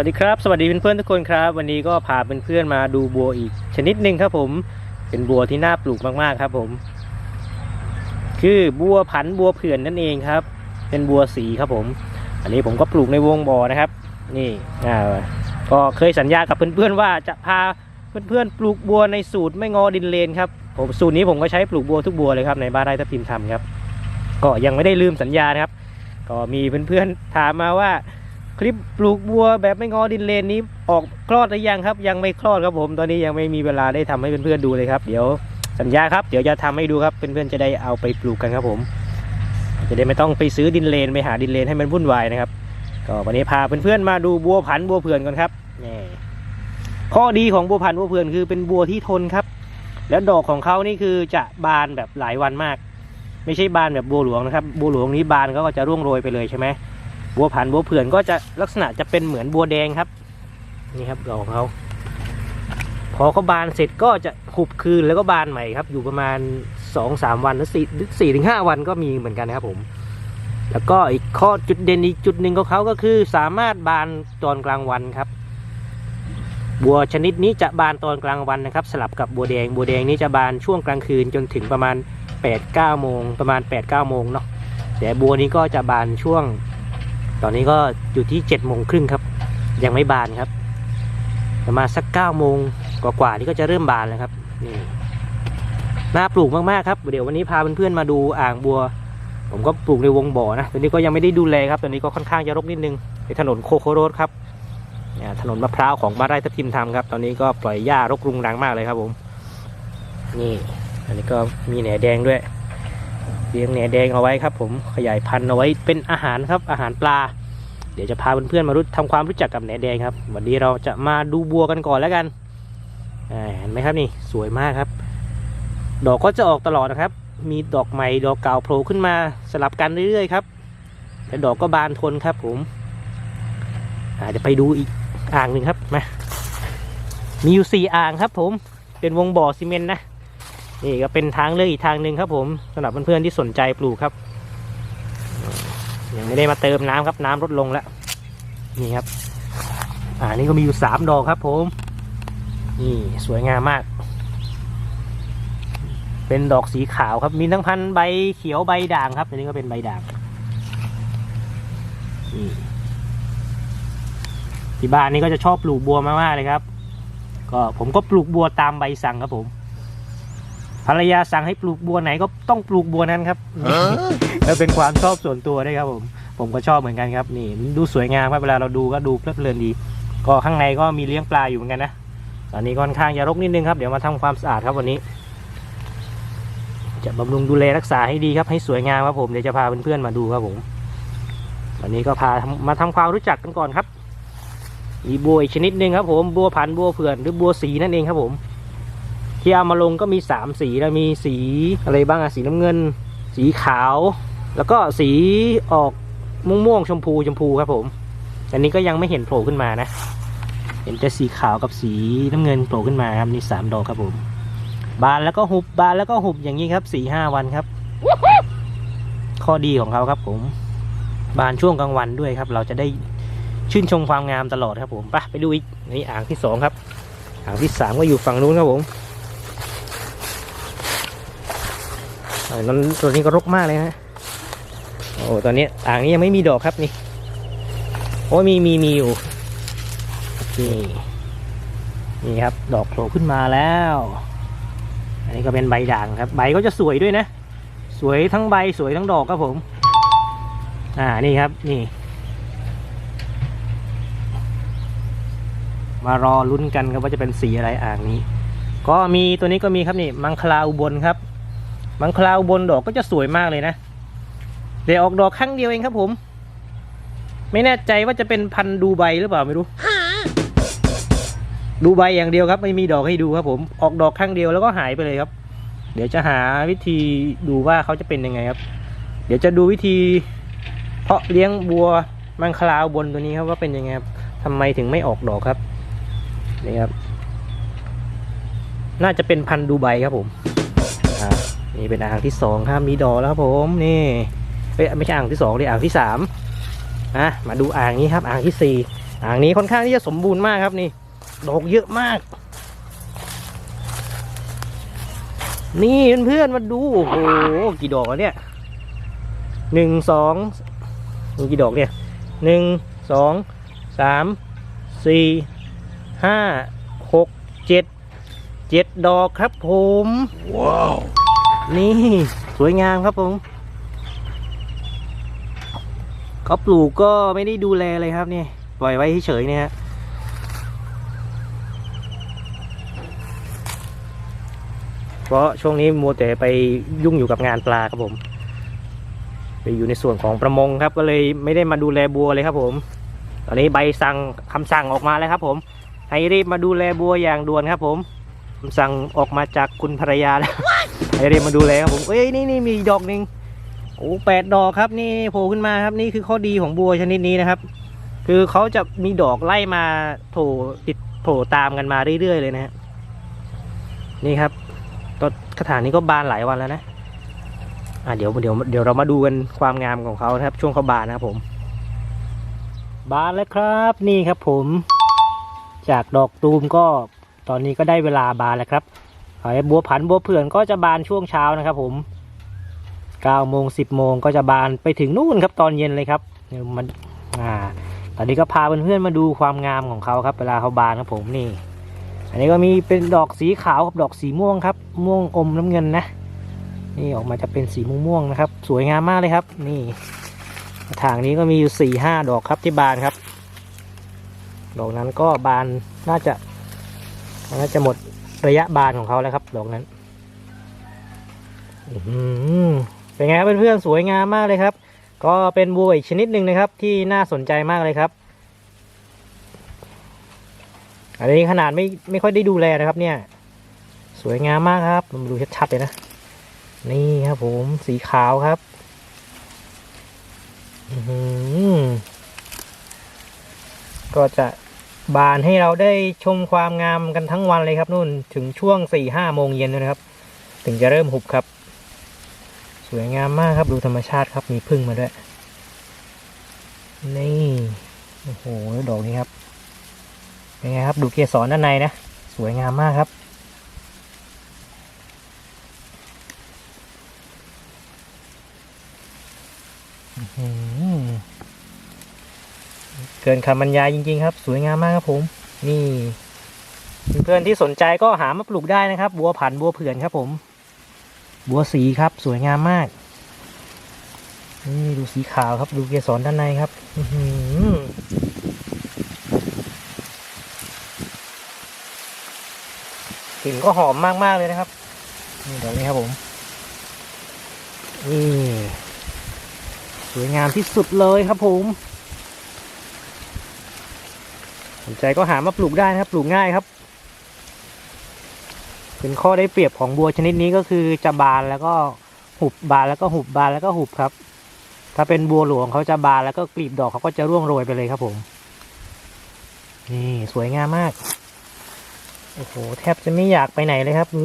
สวัสดีครับ สวัสดีเพื่อนๆทุกคนครับ วันนี้ก็พาเพื่อนๆมาดูบัวอีก ชนิดหนึ่งครับผม เป็นบัวที่น่าปลูกมากๆครับผม คือบัวผันบัวเผื่อนนั่นเองครับ เป็นบัวสีครับผม อันนี้ผมก็ปลูกในวงบ่อนะครับ นี่อ่าก็เคยสัญญากับเพื่อนๆว่าจะพาเพื่อนๆปลูกบัวในสูตรไม่งอดินเลนครับผมสูตรนี้ผมก็ใช้ปลูกบัวทุกบัวเลยครับในบ้านไร่ทับทิมทำครับ ก็ยังไม่ได้ลืมสัญญานะครับ ก็มีเพื่อนๆถามมาว่า คลิปปลูกบัวแบบไม่งอดินเลนนี้ออกคลอดหรือยังครับ ยังไม่คลอดครับผม ตอนนี้ยังไม่มีเวลาได้ทำให้เพื่อนๆดูเลยครับ เดี๋ยวสัญญาครับเดี๋ยวจะทำให้ดูครับเพื่อนๆจะได้เอาไปปลูกกันครับผม จะได้ไม่ต้องไปซื้อดินเลนไปหาดินเลนให้มันวุ่นวายนะครับ ก็วันนี้พาเพื่อนๆมาดูบัวผันบัวเผื่อนกันครับนี่ข้อดีของบัวผันบัวเผื่อนคือเป็นบัวที่ทนครับ แล้วดอกของเขานี่คือจะบานแบบหลายวันมาก ไม่ใช่บานแบบบัวหลวงนะครับ บัวหลวงนี้บานเขาก็จะร่วงโรยไปเลยใช่ไหม บัวผันบัวเผื่อนก็จะลักษณะจะเป็นเหมือนบัวแดงครับ นี่ครับดอกของเขาพอเขาบานเสร็จก็จะหุบคืนแล้วก็บานใหม่ครับ อยู่ประมาณสองสามวันหรือสี่สี่ถึงห้าวันก็มีเหมือนกันนะครับผม แล้วก็อีกข้อจุดเด่นอีกจุดหนึ่งของเขาก็คือสามารถบานตอนกลางวันครับ บัวชนิดนี้จะบานตอนกลางวันนะครับ สลับกับบัวแดง บัวแดงนี้จะบานช่วงกลางคืนจนถึงประมาณ8ปดเก้าโมงประมาณ8ปดเก้าโมงเนาะแต่บัวนี้ก็จะบานช่วง ตอนนี้ก็อยู่ที่7จ็ดโมงครึ่งครับ ยังไม่บานครับ ประมาณสัก9ก้าโมงกว่าๆนี่ก็จะเริ่มบานแล้วครับนี่น่าปลูกมากๆครับ เดี๋ยววันนี้พาเพื่อนๆมาดูอ่างบัว ผมก็ปลูกในวงบ่อนะตอนนี้ก็ยังไม่ได้ดูแลครับตอนนี้ก็ค่อนข้างจะรกนิดนึงในถนนโคโคโรสครับเนี่ยถนนมะพร้าวของบ้านไร่ทับทิมทำครับ ตอนนี้ก็ปล่อยหญ้ารกรุงรังมากเลยครับผม นี่ อันนี้ก็มีแหนแดงด้วยเลี้ยงแหนแดงเอาไว้ครับ ผมขยายพันธุ์เอาไว้เป็นอาหารครับอาหารปลา เดี๋ยวจะพาเพื่อนๆมารู้ทำความรู้จักกับแหนแดงครับ วันนี้เราจะมาดูบัวกันก่อนแล้วกันเห็นไหมครับนี่สวยมากครับ ดอกก็จะออกตลอดนะครับ มีดอกใหม่ดอกเก่าโผล่ขึ้นมาสลับกันเรื่อยๆครับแต่ดอกก็บานทนครับผมอาจจะเดี๋ยวไปดูอีกอ่างหนึ่งครับมามีอยู่สี่อ่างครับ ผมเป็นวงบ่อซีเมนต์นะนี่ก็เป็นทางเลือกอีกทางหนึ่งครับ ผมสำหรับเพื่อนๆที่สนใจปลูกครับ ยังไม่ได้มาเติมน้ำครับน้ำลดลงแล้ว นี่ครับ อ่านี่ก็มีอยู่สามดอกครับ ผมนี่สวยงามมาก เป็นดอกสีขาวครับ มีทั้งพันธุ์ใบเขียวใบด่างครับอันนี้ก็เป็นใบด่างที่บ้านนี้ก็จะชอบปลูกบัวมากๆเลยครับ ก็ผมก็ปลูกบัวตามใบสั่งครับผม ภรรยาสั่งให้ปลูกบัวไหนก็ต้องปลูกบัวนั้นครับแล้วเป็นความชอบส่วนตัวด้วยครับผมผมก็ชอบเหมือนกันครับนี่ดูสวยงามครับเวลาเราดูก็ดูเพลิดเพลินดี ก็ข้างในก็มีเลี้ยงปลาอยู่เหมือนกันนะตอนนี้ค่อนข้างจะรกนิดนึงครับเดี๋ยวมาทำความสะอาดครับวันนี้ จะบำรุงดูแลรักษาให้ดีครับให้สวยงามครับผมเดี๋ยวจะพาเพื่อนๆมาดูครับผมวันนี้ก็พามาทำความรู้จักกันก่อนครับ มีบัวอีกชนิดหนึ่งครับผมบัวพันธุ์บัวเผื่อนหรือบัวสีนั่นเองครับผม ที่เอามาลงก็มีสามสีแล้วมีสีอะไรบ้างอะสีน้ำเงิน สีขาว แล้วก็สีออกม่วงม่วงๆชมพูชมพูครับผม อันนี้ก็ยังไม่เห็นโผล่ขึ้นมานะ เห็นแต่สีขาวกับสีน้ำเงินโผล่ขึ้นมาครับนี่สามดอกครับผม บานแล้วก็หุบบานแล้วก็หุบอย่างนี้ครับสี่ห้าวันครับ ข้อดีของเขาครับผม บานช่วงกลางวันด้วยครับ เราจะได้ชื่นชมความงามตลอดครับผมไปไปดูอีกนี่อ่างที่สองครับอ่างที่สามก็อยู่ฝั่งนู้นครับผม อ่า นั้นตัวนี้ก็รกมากเลยนะโอ้ตอนนี้อ่างนี้ยังไม่มีดอกครับนี่โอ้มีมีมีอยู่นี่นี่ครับ ดอกโผล่ขึ้นมาแล้ว อันนี้ก็เป็นใบด่างครับ ใบก็จะสวยด้วยนะ สวยทั้งใบสวยทั้งดอกครับผม อ่านี่ครับนี่ มารอลุ้นกันครับว่าจะเป็นสีอะไรอ่างนี้ ก็มีตัวนี้ก็มีครับนี่มังคลาอุบลครับ มังคลาอุบลดอกก็จะสวยมากเลยนะเดี๋ยวออกดอกครั้งเดียวเองครับผม ไม่แน่ใจว่าจะเป็นพันธุ์ดูใบหรือเปล่าไม่รู้ดูใบอย่างเดียวครับไม่มีดอกให้ดูครับ ผมออกดอกครั้งเดียวแล้วก็หายไปเลยครับ เดี๋ยวจะหาวิธีดูว่าเขาจะเป็นยังไงครับ เดี๋ยวจะดูวิธี เพาะเลี้ยงบัวมังคลาอุบลตัวนี้ครับว่าเป็นยังไงครับทำไมถึงไม่ออกดอกครับนี่ครับ น่าจะเป็นพันธุ์ดูใบครับผม นี่เป็นอ่างที่สองครับมีดอกแล้วครับผมนี่เอ้ยไม่ใช่อ่างที่สองเลยอ่างที่สามนะมาดูอ่างนี้ครับ อ่างที่สี่อ่างนี้ค่อนข้างที่จะสมบูรณ์มากครับนี่ ดอกเยอะมาก นี่เพื่อนๆมาดูโอ้โหกี่ดอกแล้วเนี่ยหนึ่งสองมีกี่ดอกเนี่ยหนึ่งสองสามสี่ห้าหกเจ็ดเจ็ดดอกครับผม ว้าว นี่สวยงามครับผมเขาปลูกก็ไม่ได้ดูแลเลยครับนี่ปล่อยไว้เฉยๆเนี่ยฮะเพราะช่วงนี้มัวแต่ไปยุ่งอยู่กับงานปลาครับผม ไปอยู่ในส่วนของประมงครับก็เลยไม่ได้มาดูแลบัวเลยครับผม ตอนนี้ใบสั่งคำสั่งออกมาแล้วครับ ผม ให้รีบมาดูแลบัวอย่างด่วนครับ ผมคำสั่งออกมาจากคุณภรรยาแล้ว ให้รีบมาดูแลครับผมเอ้ยนี่นี่มีดอกหนึ่งโอ้แปดดอกครับนี่โผล่ขึ้นมาครับนี่คือข้อดีของบัวชนิดนี้นะครับ คือเขาจะมีดอกไล่มาโผล่ติดโผล่ตามกันมาเรื่อยๆเลยนะฮะนี่ครับต้นกระถางนี้ก็บานหลายวันแล้วนะอะเดี๋ยวเดี๋ยวเดี๋ยวเรามาดูกันความงามของเขานะครับ ช่วงเขาบานนะครับผม บานแล้วครับนี่ครับผม จากดอกตูมก็ตอนนี้ก็ได้เวลาบานแล้วครับ บัวผันบัวเผื่อนก็จะบานช่วงเช้านะครับ ผม9โมง10โมงก็จะบานไปถึงนู่นครับตอนเย็นเลยครับเนี่ยมันอ่าตอนนี้ก็พาเพื่อนๆมาดูความงามของเขาครับ เวลาเขาบานครับผมนี่ อันนี้ก็มีเป็นดอกสีขาวกับดอกสีม่วงครับ ม่วงอมน้ำเงินนะนี่ออกมาจะเป็นสีม่วงๆนะครับ สวยงามมากเลยครับ นี่กระถางนี้ก็มีอยู่สี่ห้าดอกครับที่บานครับ ดอกนั้นก็บานน่าจะน่าจะหมด ระยะบานของเขาแล้วครับดอกนั้นเป็นไงครับเพื่อนๆสวยงามมากเลยครับ ก็เป็นบัวอีกชนิดหนึ่งนะครับ ที่น่าสนใจมากเลยครับอันนี้ขนาดไม่ไม่ค่อยได้ดูแลนะครับ เนี่ย สวยงามมากครับมาดูชัดๆเลยนะนี่ครับผมสีขาวครับก็จะ บานให้เราได้ชมความงามกันทั้งวันเลยครับนู่นถึงช่วงสี่ห้าโมงเย็นนะครับ ถึงจะเริ่มหุบครับ สวยงามมากครับดูธรรมชาติครับมีพึ่งมาด้วย นี่โอ้โหดอกนี้ครับเป็นไงครับ ดูเกสรด้านในนะ สวยงามมากครับ อื เกินคำบรรยายจริง ๆ ครับ สวยงามมากครับผม นี่เพื่อนๆที่สนใจก็หามาปลูกได้นะครับ บัวผันบัวเผื่อนครับผม บัวสีครับสวยงามมาก นี่ดูสีขาวครับ ดูเกสรด้านในครับหือกลิ่นก็หอมมาก ๆ เลยนะครับ นี่เดี๋ยวนี้ครับผม นี่ สวยงามที่สุดเลยครับผม สนใจก็หามาปลูกได้นะครับ ปลูกง่ายครับ เป็นข้อได้เปรียบของบัวชนิดนี้ก็คือจะบานแล้วก็หุบบานแล้วก็หุบบานแล้วก็หุบครับ ถ้าเป็นบัวหลวงเขาจะบานแล้วก็กลีบดอกเขาก็จะร่วงโรยไปเลยครับผม นี่สวยงามมาก โอ้โหแทบจะไม่อยากไปไหนเลยครับดู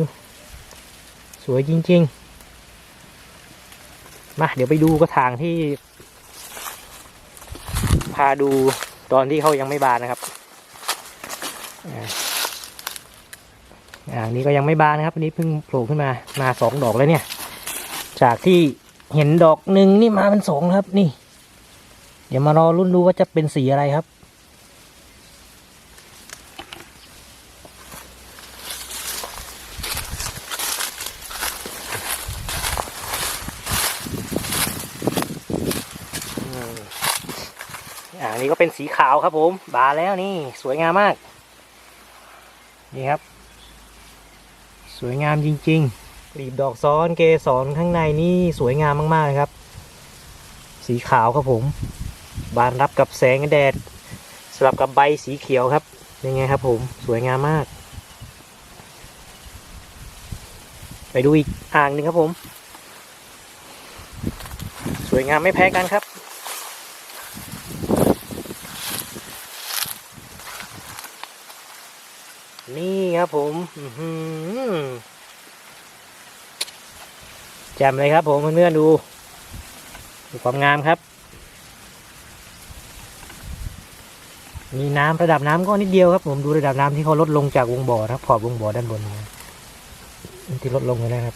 สวยจริง ๆ มาเดี๋ยวไปดูกระถางที่ พาดูตอนที่เขายังไม่บานนะครับ อ่านี้ก็ยังไม่บานนะครับอันนี้เพิ่งโผล่ขึ้นมามาสองดอกแล้วเนี่ย จากที่เห็นดอกหนึ่งนี่มาเป็นสองครับนี่ เดี๋ยวมารอรุ่นดูว่าจะเป็นสีอะไรครับอืมอ่านี่ก็เป็นสีขาวครับผม บานแล้วนี่ สวยงามมาก นี่ครับ สวยงามจริงๆกลีบดอกซ้อนเกสรข้างในนี่สวยงามมากๆเลยครับ สีขาวครับผม บานรับกับแสงแดดสลับกับใบสีเขียวครับยังไงครับผมสวยงามมาก ไปดูอีกอ่างหนึ่งครับผม สวยงามไม่แพ้กันครับ นี่ ครับผมแจ่มเลยครับผมเพื่อนๆดูดูความงามครับ มีน้ำระดับน้ำก็นิดเดียวครับ ผมดูระดับน้ำที่เขาลดลงจากวงบ่อครับขอบวงบ่อด้านบนนะที่ลดลงเลยนะครับ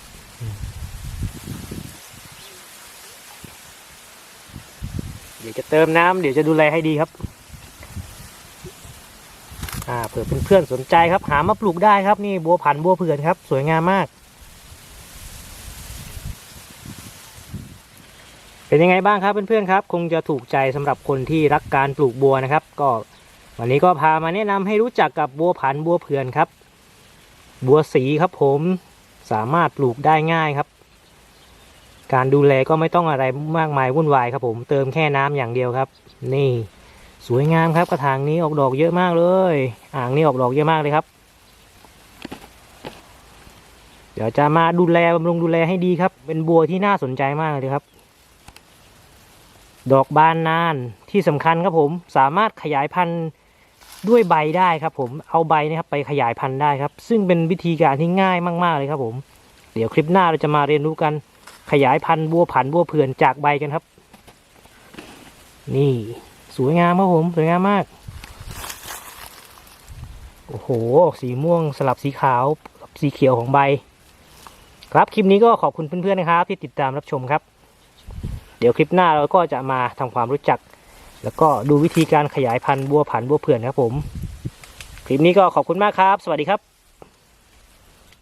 เดี๋ยวจะเติมน้ำเดี๋ยวจะดูแลให้ดีครับ ผื่อเพื่อนๆสนใจครับ หามาปลูกได้ครับนี่บัวผันบัวเผื่อนครับ สวยงามมาก เป็นยังไงบ้างครับเพื่อนๆครับ คงจะถูกใจสำหรับคนที่รักการปลูกบัวนะครับ ก็วันนี้ก็พามาแนะนำให้รู้จักกับบัวผันบัวเผื่อนครับ บัวสีครับผมสามารถปลูกได้ง่ายครับ การดูแลก็ไม่ต้องอะไรมากมายวุ่นวายครับผมเติมแค่น้ำอย่างเดียวครับ นี่ สวยงามครับกระถางนี้ออกดอกเยอะมากเลย อ่างนี้ออกดอกเยอะมากเลยครับ เดี๋ยวจะมาดูแลบำรุงดูแลให้ดีครับ เป็นบัวที่น่าสนใจมากเลยครับ ดอกบานนานที่สำคัญครับผมสามารถขยายพันธุ์ด้วยใบได้ครับ ผมเอาใบนะครับไปขยายพันธุ์ได้ครับ ซึ่งเป็นวิธีการที่ง่ายมาก ๆเลยครับ ผม เดี๋ยวคลิปหน้าเราจะมาเรียนรู้กันขยายพันธุ์บัวผันบัวเผื่อนจากใบกันครับ นี่ สวยงามครับผม สวยงามมาก โอ้โหสีม่วงสลับสีขาวกับสีเขียวของใบ ครับคลิปนี้ก็ขอบคุณเพื่อนๆนะครับ ที่ติดตามรับชมครับ เดี๋ยวคลิปหน้าเราก็จะมาทำความรู้จัก แล้วก็ดูวิธีการขยายพันธุ์บัวผันบัวเผื่อนครับผม คลิปนี้ก็ขอบคุณมากครับ สวัสดีครับ